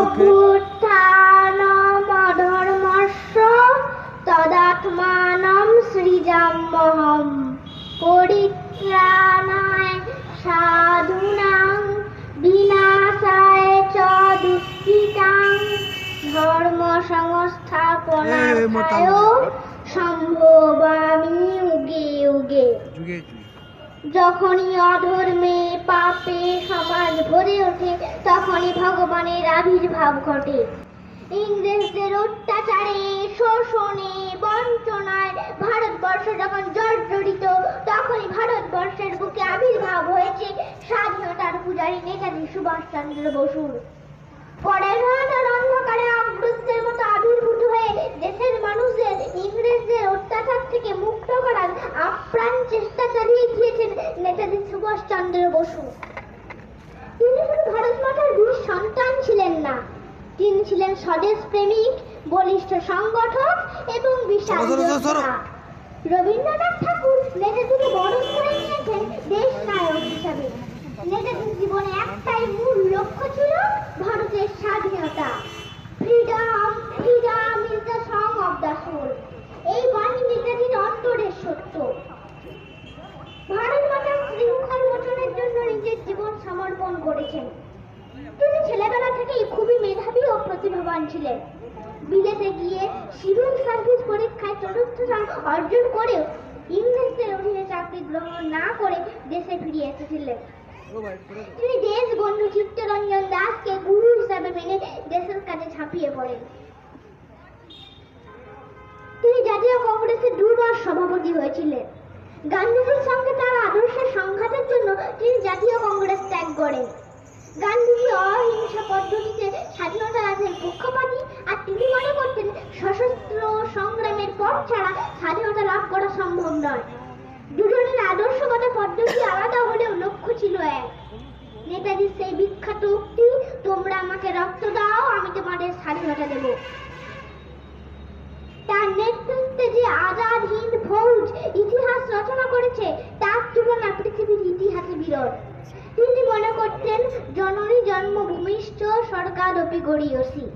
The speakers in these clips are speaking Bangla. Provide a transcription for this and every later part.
মুখে তদাত্মানম সৃজাম্যহম পরিত্রাণায় সাধুনাং বিনাশায় চ দুষ্কৃতাং ধর্ম সংস্থাপনায় সম্ভবামি যুগে যুগে যখনই অধর্মে পাপে সমাজ ভরে ওঠে, তখনই ভগবানের আবির্ভাব ঘটে। ইংরেজদের অত্যাচারে, শোষণে, বঞ্চনায় ভারতবর্ষ যখন জর্জরিত, তখনই ভারতবর্ষের বুকে আবির্ভাব হয়েছে স্বাধীনতার পূজারী নেতাজি সুভাষচন্দ্র বসুর। ভারতের অন্ধকারে অগ্রসদের মতো আবির্ভূত হয়ে দেশের মানুষদের ইংরেজদের অত্যাচার থেকে মুক্ত করার আপ্রাণ চেষ্টা চালিয়ে গিয়েছেন নেতাজি সুভাষচন্দ্র বসু তিনি শুধু ভারত মাতার বীর সন্তান ছিলেন না তিনি ছিলেন স্বদেশ প্রেমিক বলিষ্ঠ সংগঠক এবং বিশাল। রবীন্দ্রনাথ ঠাকুর নেতাজিকে বরণ করে নিয়েছেন দেশ নায়ক হিসাবে নেতাজির জীবনে একটাই মূল লক্ষ্য ছিল ভারতের স্বাধীনতা freedom freedom is the song of the soul এই বাণী নেতাজির অন্তরের সত্য ভারত মাতার শৃঙ্খল মোচনের জন্য নিজের জীবন সমর্পণ করেছেন। তিনি ছেলেবেলা থেকেই খুবই মেধাবী ও প্রতিভাবান ছিলেন। বিদেশে গিয়ে সিভিল সার্ভিস পরীক্ষায় চতুর্থ র্যাঙ্ক অর্জন করেও ইংরেজদের অধীনে চাকরি গ্রহণ না করে দেশে ফিরে এসেছিলেন। তিনি দেশ বন্ধু চিত্তরঞ্জন দাসকে গুরু হিসাবে মেনে দেশের কাজে ঝাঁপিয়ে পড়েন। তিনি জাতীয় কংগ্রেসের দুবার সভাপতি হয়েছিলেন। গান্ধীজির সঙ্গে তার আদর্শের সংঘাতের জন্য তিনি জাতীয় কংগ্রেস ত্যাগ করেন গান্ধীজি অহিংস পদ্ধতিতে স্বাধীনতা লাভের পক্ষপাতী আর তিনি মনে করতেন সশস্ত্র সংগ্রামের পথ ছাড়া স্বাধীনতা লাভ করা সম্ভব নয়। দুজনের আদর্শগত পদ্ধতি আলাদা হলেও লক্ষ্য ছিল এক। নেতাজির সেই বিখ্যাত উক্তি, তোমরা আমাকে রক্ত দাও, আমি তোমাদের স্বাধীনতা দেব। তার নেতৃত্বে যে আজাদ হিন্দ ফৌজ ইতিহাস রচনা করেছে, তার তুলনা পৃথিবীর ইতিহাসে বিরল। করতেন জননী জন্মভূমিষ্ঠ সরকারপি গড়িয়সী।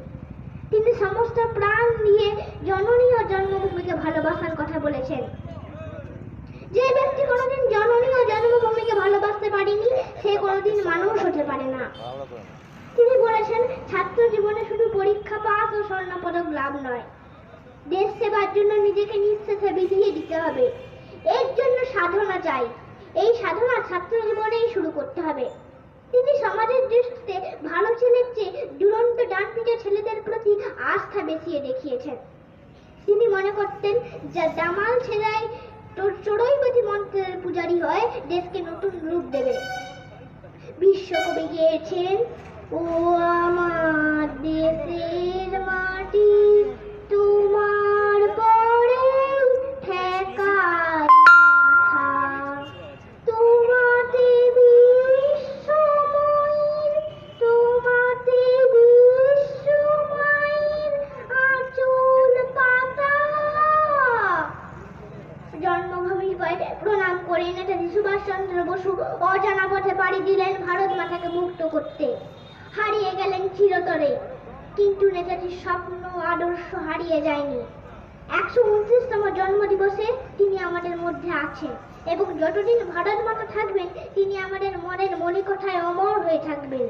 তিনি সমস্ত প্রাণ দিয়ে জননী ও জন্মভূমিকে ভালোবাসার কথা বলেছেন। যে ব্যক্তি কোনোদিন জননী ও জন্মভূমিকে ভালোবাসতে পারেনি, সে কোনোদিন মানুষ হতে পারে না। তিনি বলেছেন, ছাত্র জীবনে শুধু পরীক্ষা পাস ও স্বর্ণপদক লাভ নয়। দেশ সেবার জন্য নিজেকে নিঃশেষে বিলিয়ে দিতে হবে। এর জন্য সাধনা চাই। এই সাধনা ছাত্র জীবনেই শুরু করতে হবে। তিনি সমাজের দৃষ্টিতে ভালো ছেলের চেয়ে দুরন্ত ডানপিটে ছেলেদের প্রতি আস্থা বেশিয়ে দেখিয়েছেন। তিনি মনে করতেন, যা দামাল ছেলাই চড়ৈপতি মন্ত্রের পূজারী হয়, দেশকে নতুন রূপ দেবে। বিশ্বকবি গেয়েছেন, ও আমার দেশের মাটি সুভাষচন্দ্র বসু অজানা পথে পাড়ি দিলেন ভারত মাতাকে মুক্ত করতে। হারিয়ে গেলেন চিরতরে। কিন্তু নেতাজির স্বপ্ন আদর্শ হারিয়ে যায়নি। একশো উনত্রিশতম জন্মদিবসে তিনি আমাদের মধ্যে আছেন এবং যতদিন ভারত মাতা থাকবেন, তিনি আমাদের মনের মণিকোঠায় অমর হয়ে থাকবেন।